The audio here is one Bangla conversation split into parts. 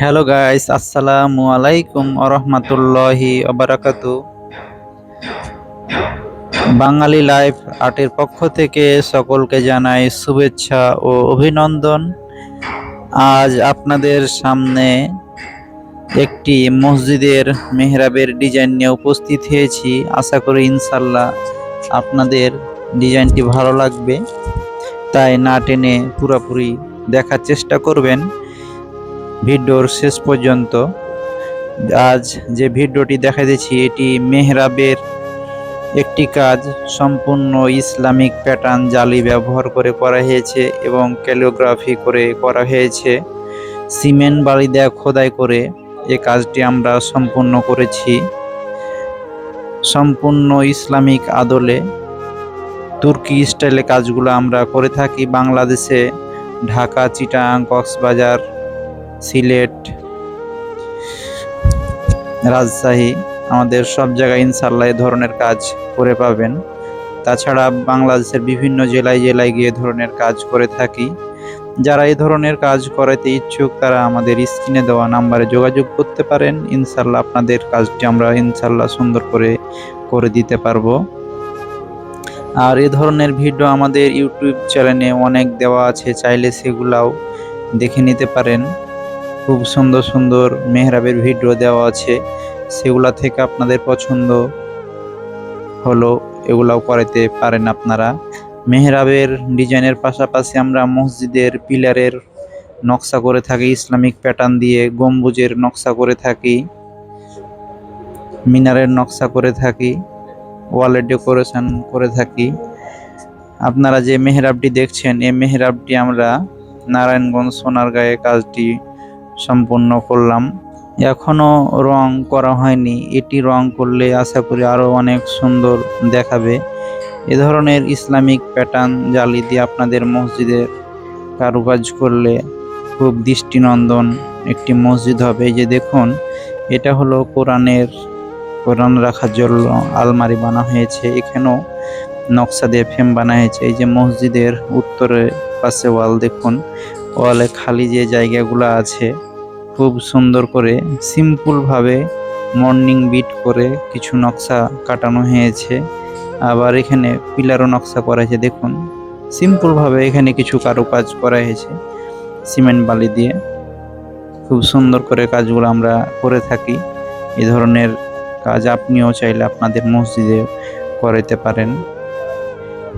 হ্যালো গাইস আসসালামু আলাইকুম আরহামাতুল্লাহি আবারাকাতু বাঙালি লাইফ আর্টের পক্ষ থেকে সকলকে জানাই শুভেচ্ছা ও অভিনন্দন। আজ আপনাদের সামনে একটি মসজিদের মেহরাবের ডিজাইন নিয়ে উপস্থিত হয়েছি। আশা করি ইনশাল্লাহ আপনাদের ডিজাইনটি ভালো লাগবে। তাই না টেনে পুরোপুরি দেখার চেষ্টা করবেন। ভিডিওর শেষ পর্যন্ত আজ যে ভিডিওটি দেখা দিচ্ছি এটি মেহরাবের একটি কাজ। সম্পূর্ণ ইসলামিক প্যাটার্ন জালি ব্যবহার করে করা হয়েছে এবং ক্যালিওগ্রাফি করে করা হয়েছে। সিমেন্ট বালি দেয়া খোদাই করে এই কাজটি আমরা সম্পূর্ণ করেছি। সম্পূর্ণ ইসলামিক আদলে তুর্কি স্টাইলে কাজগুলো আমরা করে থাকি। বাংলাদেশে ঢাকা, চিটাং, কক্সবাজার সিলেট, রাজশাহী, আমাদের সব জায়গায় ইনশাল্লাহ এ ধরনের কাজ করে পাবেন। তাছাড়া বাংলাদেশের বিভিন্ন জেলায় জেলায় গিয়ে ধরনের কাজ করে থাকি। যারা এই ধরনের কাজ করাতে ইচ্ছুক, তারা আমাদের স্ক্রিনে দেওয়া নাম্বারে যোগাযোগ করতে পারেন। ইনশাল্লাহ আপনাদের কাজটি আমরা ইনশাল্লাহ সুন্দর করে করে দিতে পারব। আর এ ধরনের ভিডিও আমাদের ইউটিউব চ্যানেলে অনেক দেওয়া আছে, চাইলে সেগুলাও দেখে নিতে পারেন। খুব সুন্দর সুন্দর মেহরাবের ভিডিও দেওয়া আছে। সেগুলা থেকে আপনাদের পছন্দ হলো, এগুলাও করাতে পারেন আপনারা। মেহরাবের ডিজাইনের পাশাপাশি আমরা মসজিদের পিলারের নকশা করে থাকি, ইসলামিক প্যাটার্ন দিয়ে গম্বুজের নকশা করে থাকি, মিনারের নকশা করে থাকি ওয়ালের ডেকোরেশন করে থাকি। আপনারা যে মেহরাবটি দেখছেন, এই মেহরাবটি আমরা নারায়ণগঞ্জ সোনারগাঁয়ে কাজটি সম্পূর্ণ করলাম। এখনও রং করা হয়নি। এটি রং করলে আশা করি আরও অনেক সুন্দর দেখাবে। এ ধরনের ইসলামিক প্যাটার্ন জালি দিয়ে আপনাদের মসজিদের কারুকাজ করলে খুব দৃষ্টিনন্দন একটি মসজিদ হবে। যে দেখুন, এটা হলো কোরআনের, কোরআন রাখার জন্য আলমারি বানা হয়েছে। এখানেও নকশা দিয়ে ফ্রেম বানা হয়েছে। এই যে মসজিদের উত্তরে পাশে ওয়াল দেখুন ওয়ালে খালি যে জায়গাগুলো আছে, খুব সুন্দর করে সিম্পলভাবে মর্নিং বিট করে কিছু নকশা কাটানো হয়েছে। আবার এখানে পিলারও নকশা করা হয়েছে, দেখুন। সিম্পলভাবে এখানে কিছু কারুকাজ করা হয়েছে সিমেন্ট বালি দিয়ে। খুব সুন্দর করে কাজগুলো আমরা করে থাকি। এ ধরনের কাজ আপনিও চাইলে আপনাদের মসজিদে করাইতে পারেন।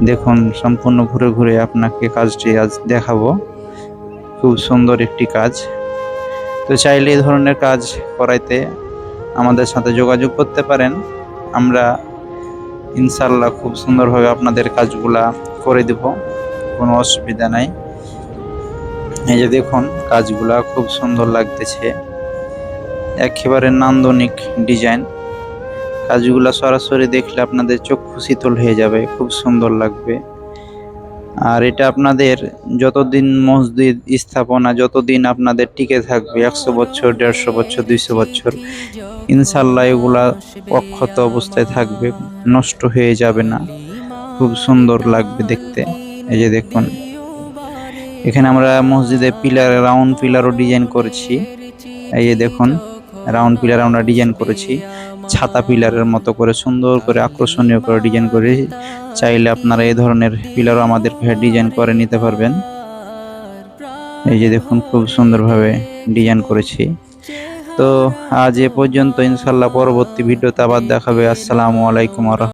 দেখুন, সম্পূর্ণ ঘুরে ঘুরে আপনাকে কাজটি আজ দেখাবো। খুব সুন্দর একটি কাজ। তো চাইলে এই ধরনের কাজ করাইতে আমাদের সাথে যোগাযোগ করতে পারেন। আমরা ইনশাল্লাহ খুব সুন্দরভাবে আপনাদের কাজগুলা করে দেব, কোনো অসুবিধা নাই। এই যে দেখুন, কাজগুলা খুব সুন্দর লাগতেছে। একেবারে নান্দনিক ডিজাইন। কাজগুলা সরাসরি দেখলে আপনাদের চক্ষু শীতল হয়ে যাবে, খুব সুন্দর লাগবে। আর এটা আপনাদের যতদিন মসজিদ স্থাপনা, যতদিন আপনাদের টিকে থাকবে, একশো বছর, দেড়শো বছর, দুইশো বছর ইনশাল্লাহ এগুলা অক্ষত অবস্থায় থাকবে, নষ্ট হয়ে যাবে না। খুব সুন্দর লাগবে দেখতে। এই যে দেখুন, এখানে আমরা মসজিদে পিলার, রাউন্ড পিলারও ডিজাইন করেছি। এই যে দেখুন, রাউন্ড পিলার আমরা ডিজাইন করেছি। ছাতা পিলারের মতো করে সুন্দর করে আকর্ষণীয় করে ডিজাইন করে চাইলে আপনারা এই ধরনের পিলারও আমাদের ডিজাইন করে নিতে পারবেন। এই যে দেখুন, খুব সুন্দরভাবে ডিজাইন করেছি। তো আজ এ পর্যন্ত ইনশাল্লাহ পরবর্তী ভিডিওতে আবার দেখাবে। আসসালামু আলাইকুম আরহাম